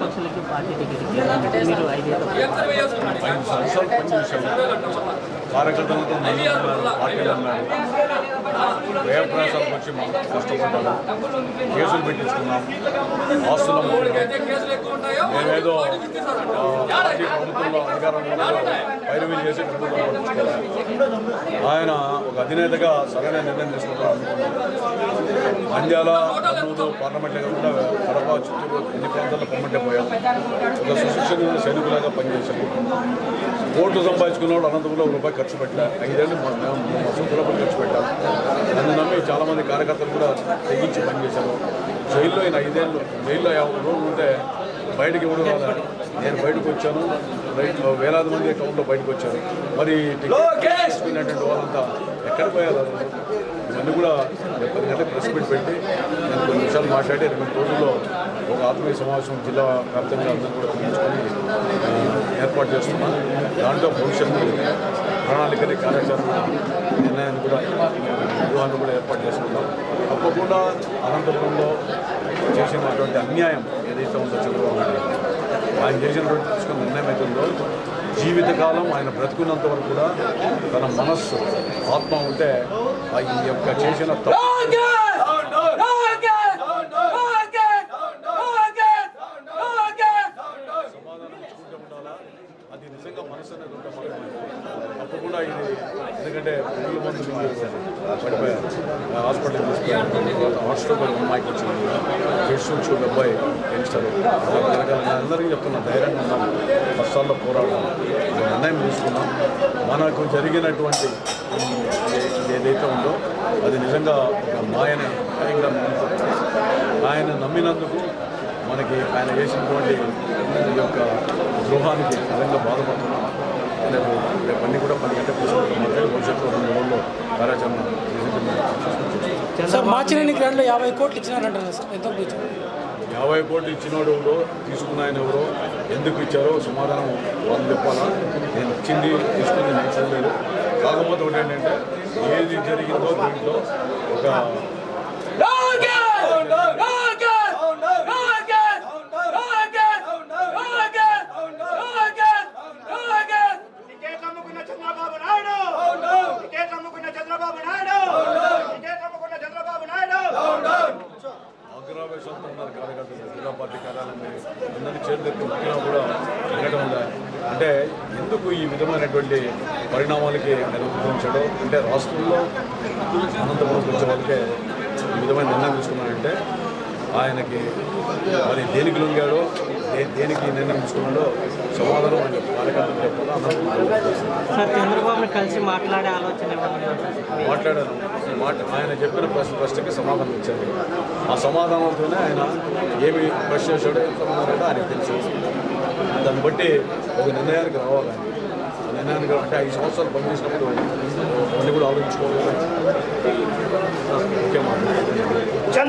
పక్షులకి party ticket మీరు ఐదు కార్యకర్తలతో నలుగురు వచ్చి కష్టపడ్డాము కేసులు పెట్టించుకున్నాం. ఆస్తులు మేమేదో ఆ, పార్టీ ప్రభుత్వంలో అధికారంలో చేసి డబ్బులు ఆయన ఒక అధినేతగా సరైన నిర్ణయం తీసుకుంటారు నంద్యాల కర్నూలు పార్లమెంట్ కూడా కడప చిత్తూరు ఎన్ని ప్రాంతాల్లో పొమ్మంటే పోయాం. ఒక సుశిక్షణ సైనికులాగా పనిచేశాం ఓట్లు సంపాదించుకున్నవాడు అనంతపురంలో ఒక రూపాయి ఖర్చు పెట్టలే. ఐదేళ్ళు మా రూపాయలు ఖర్చు పెట్టాం. నన్ను నమ్మి చాలామంది కార్యకర్తలు కూడా తెగించి పనిచేశారు. జైల్లో ఆయన ఐదేళ్ళు జైల్లో యాభై రోజులు ఉంటే బయటకి ఎవరు రాలేదు నేను బయటకు వచ్చాను. వేలాది మంది టౌన్లో బయటకు వచ్చారు. మరి టికెట్ వాళ్ళంతా ఎక్కడ పోయారు? ఇవన్నీ కూడా పది గంటలకు ప్రెస్ మీట్ పెట్టి నేను కొన్ని నిమిషాలు మాట్లాడి రెండు రోజుల్లో ఒక ఆత్మీయ సమావేశం జిల్లా వ్యాప్తంగా అందరూ కూడా పిలుచుకొని ఆ, ఏర్పాటు చేస్తున్నాం. దాంట్లో భవిష్యత్తు ప్రణాళికని కార్యాచరణ నిర్ణయాన్ని కూడా వ్యూహాన్ని కూడా ఏర్పాటు చేసుకుంటాం. తప్పకుండా అనంతపురంలో చేసినటువంటి అన్యాయం ఏదైతే ఉందో చంద్రబాబు నాయుడు ఆయన చేసినటువంటి తీసుకున్న నిర్ణయం అయితే జీవితకాలం ఆయన బ్రతుకున్నంత వరకు కూడా తన మనస్సు ఆత్మ ఉంటే ఈ యొక్క చేసిన తప్పు సమాధానం ఇచ్చుకుంటూ ఉండాలా అది నిజంగా మనసు అనేది ఉంటే మనకు కూడా ఇది. ఎందుకంటే పురుగుల మందులు పడిపోయారు హాస్పిటల్ తీసుకెళ్ళి తర్వాత హాస్టల్ అమ్మాయికి వచ్చింది. ఫిష్ వచ్చి ఒక అబ్బాయి యంగ్స్టర్ అందరికీ చెప్తున్నా ధైర్యంగా ఉన్నాం కష్టాల్లో పోరాడదాం. నిర్ణయం తీసుకున్నాం. మనకు జరిగినటువంటి ఏదైతే ఉందో అది నిజంగా ఒక మాయని ఆయన నమ్మినందుకు మనకి ఆయన చేసినటువంటి ఈ యొక్క గృహానికి నిజంగా బాధపడుతున్నాం. రేపు రేపు అన్ని కూడా పది గంటలకు తీసుకుంటాం భవిష్యత్తులో రెండు రోజుల్లో కార్యాచరణ చేసి సార్ మార్చినేని గ్రాండ్లో యాభై కోట్లు ఇచ్చినారంటారు సార్? ఎంత ఇచ్చారు? యాభై కోట్లు ఇచ్చినోడు ఎవరో తీసుకున్న ఆయన ఎవరో ఎందుకు ఇచ్చారో సమాధానం వాళ్ళు చెప్పాలా? నేను ఇచ్చింది తీసుకుంది నేను చూడలేదు కాకపోతే ఒకటి ఏంటంటే ఏది జరిగిందో దీంట్లో ఒక టికెట్ అమ్ముకున్న చంద్రబాబు నాయుడు టికెట్ అమ్ముకున్న చంద్రబాబు నాయుడు టికెట్ అమ్ముకున్న చంద్రబాబు నాయుడు అగ్రావేశంతో ఉన్నారు కార్యకర్తలు పార్టీ కార్యాలయం అందరినీ చేతులెత్తి ముఖ్యంగా కూడా అంటే ఎందుకు ఈ విధమైనటువంటి పరిణామాలకి నిర్వహించడం అంటే రాష్ట్రంలో అనంతపురం వచ్చే వాళ్ళకే ఈ విధమైన నిర్ణయం తీసుకున్నాడంటే ఆయనకి మరి దేనికి లొంగాడో దేనికి నిర్ణయం తీసుకున్నాడో సమాధానం ఆయన కార్యకర్తలు చెప్పాలో? చంద్రబాబుని కలిసి మాట్లాడే ఆలోచన? మాట్లాడాను మాట ఆయన చెప్పిన ప్రశ్న ప్రశ్నకి సమాధానం ఇచ్చారు. ఆ సమాధానంతోనే ఆయన ఏమి ప్రశ్న చేశాడో ఎంత ఉన్నారో ఆయనకు తెలుసు. దాన్ని బట్టి ఒక నిర్ణయానికి రావాలి నిర్ణయానికి అంటే ఐదు సంవత్సరాలు పనిచేసినప్పుడు అన్ని కూడా ఆలోచించుకోవాలి. మాట